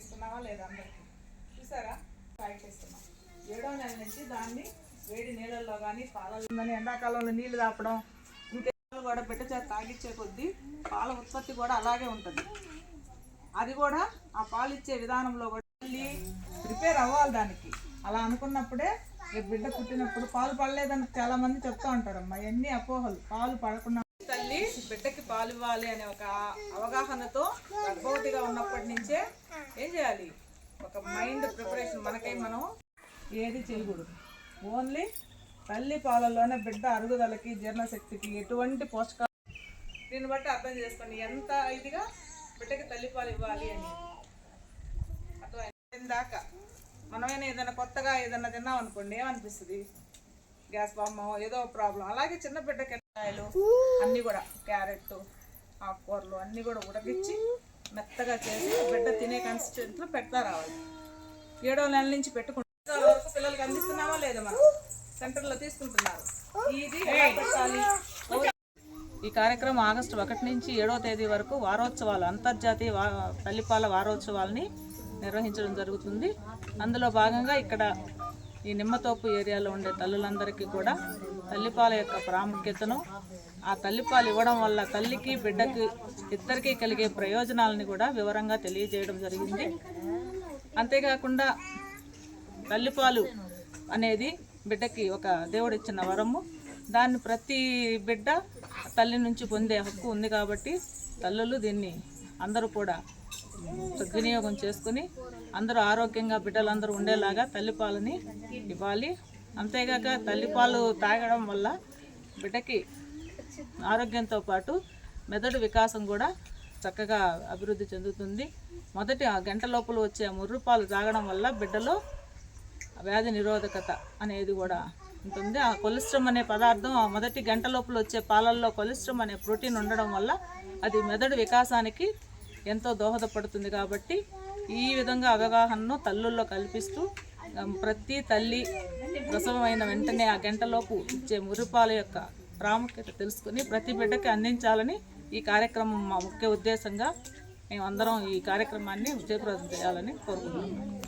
ఇస్తున్నావా లేదా అందరికీ? చూసారా? ప్యాకెట్ ఇస్తున్నాం ఏడో నెల నుంచి దాన్ని వేడి నీళ్ళల్లో కానీ పాలల్లో ఎండాకాలంలో నీళ్ళు తాపడం ఇంకా కూడా పెట్ట చేత తాగిచ్చే కొద్దీ పాల ఉత్పత్తి కూడా అలాగే ఉంటుంది. అది కూడా ఆ పాలు ఇచ్చే విధానంలో కూడా మళ్ళీ ప్రిపేర్ అవ్వాలి దానికి. అలా అనుకున్నప్పుడే రేపు బిడ్డ పుట్టినప్పుడు పాలు పడలేదని చాలా మంది చెప్తా ఉంటారమ్మా ఇవన్నీ అపోహలు. పాలు పడకుండా తల్లి బిడ్డకి పాలు ఇవ్వాలి అనే ఒక అవగాహనతో గర్భవతిగా ఉన్నప్పటి నుంచే ఏం చేయాలి? ఒక మైండ్ ప్రిపరేషన్ మనకై మనం ఏది చేయకూడదు. ఓన్లీ తల్లి పాలల్లోనే బిడ్డ అరుగుదలకి జీర్ణశక్తికి ఎటువంటి పోషకాలు దీన్ని బట్టి అర్థం చేసుకోండి. ఎంత ఇదిగా బిడ్డకి తల్లి పాలు ఇవ్వాలి అని. అటు దాకా మనమైనా ఏదైనా కొత్తగా ఏదైనా తిన్నాం అనుకోండి ఏమనిపిస్తుంది? గ్యాస్ బామ్మ ఏదో ప్రాబ్లం. అలాగే చిన్న బిడ్డకి కాయలు అన్నీ కూడా క్యారెట్ ఆకుకూరలు అన్నీ కూడా ఉడకిచ్చి మెత్తగా చేసి బిడ్డ తినే కన్సిస్టెంట్లో పెడతా రావాలి. ఏడో నెల నుంచి పెట్టుకుంటాం. వరకు పిల్లలకి అందిస్తున్నామా లేదా మనం? సెంటర్లో తీసుకుంటున్నారు. ఇది ఈ కార్యక్రమం ఆగస్టు ఒకటి నుంచి ఏడవ తేదీ వరకు వారోత్సవాలు అంతర్జాతీయ వా తల్లిపాల వారోత్సవాల్ని నిర్వహించడం జరుగుతుంది. అందులో భాగంగా ఇక్కడ ఈ నిమ్మతోపు ఏరియాలో ఉండే తల్లులందరికీ కూడా తల్లిపాల యొక్క ప్రాముఖ్యతను ఆ తల్లిపాలు ఇవ్వడం వల్ల తల్లికి బిడ్డకి ఇద్దరికీ కలిగే ప్రయోజనాలని కూడా వివరంగా తెలియజేయడం జరిగింది. అంతేకాకుండా తల్లిపాలు అనేది బిడ్డకి ఒక దేవుడిచ్చిన వరము. దాన్ని ప్రతి బిడ్డ తల్లి నుంచి పొందే హక్కు ఉంది కాబట్టి తల్లులు దీన్ని అందరూ కూడా సద్వినియోగం చేసుకుని అందరూ ఆరోగ్యంగా బిడ్డలందరూ ఉండేలాగా తల్లిపాలని ఇవ్వాలి. అంతేగాక తల్లిపాలు తాగడం వల్ల బిడ్డకి ఆరోగ్యంతో పాటు మెదడు వికాసం కూడా చక్కగా అభివృద్ధి చెందుతుంది. మొదటి ఆ గంట లోపల వచ్చే ముర్రుపాలు తాగడం వల్ల బిడ్డలో వ్యాధి నిరోధకత అనేది కూడా ఉంటుంది. ఆ కొలెస్ట్రమ్ అనే పదార్థం ఆ మొదటి గంట లోపల వచ్చే పాలల్లో కొలెస్ట్రమ్ అనే ప్రోటీన్ ఉండడం వల్ల అది మెదడు వికాసానికి ఎంతో దోహదపడుతుంది కాబట్టి ఈ విధంగా అవగాహనను తల్లుల్లో కల్పిస్తూ ప్రతి తల్లి ప్రసవమైన వెంటనే ఆ గంటలోపు ఇచ్చే మురిపాల యొక్క ప్రాముఖ్యత తెలుసుకుని ప్రతి బిడ్డకి అందించాలని ఈ కార్యక్రమం మా ముఖ్య ఉద్దేశంగా మేమందరం ఈ కార్యక్రమాన్ని విజయప్రదం చేయాలని కోరుకుంటున్నాం.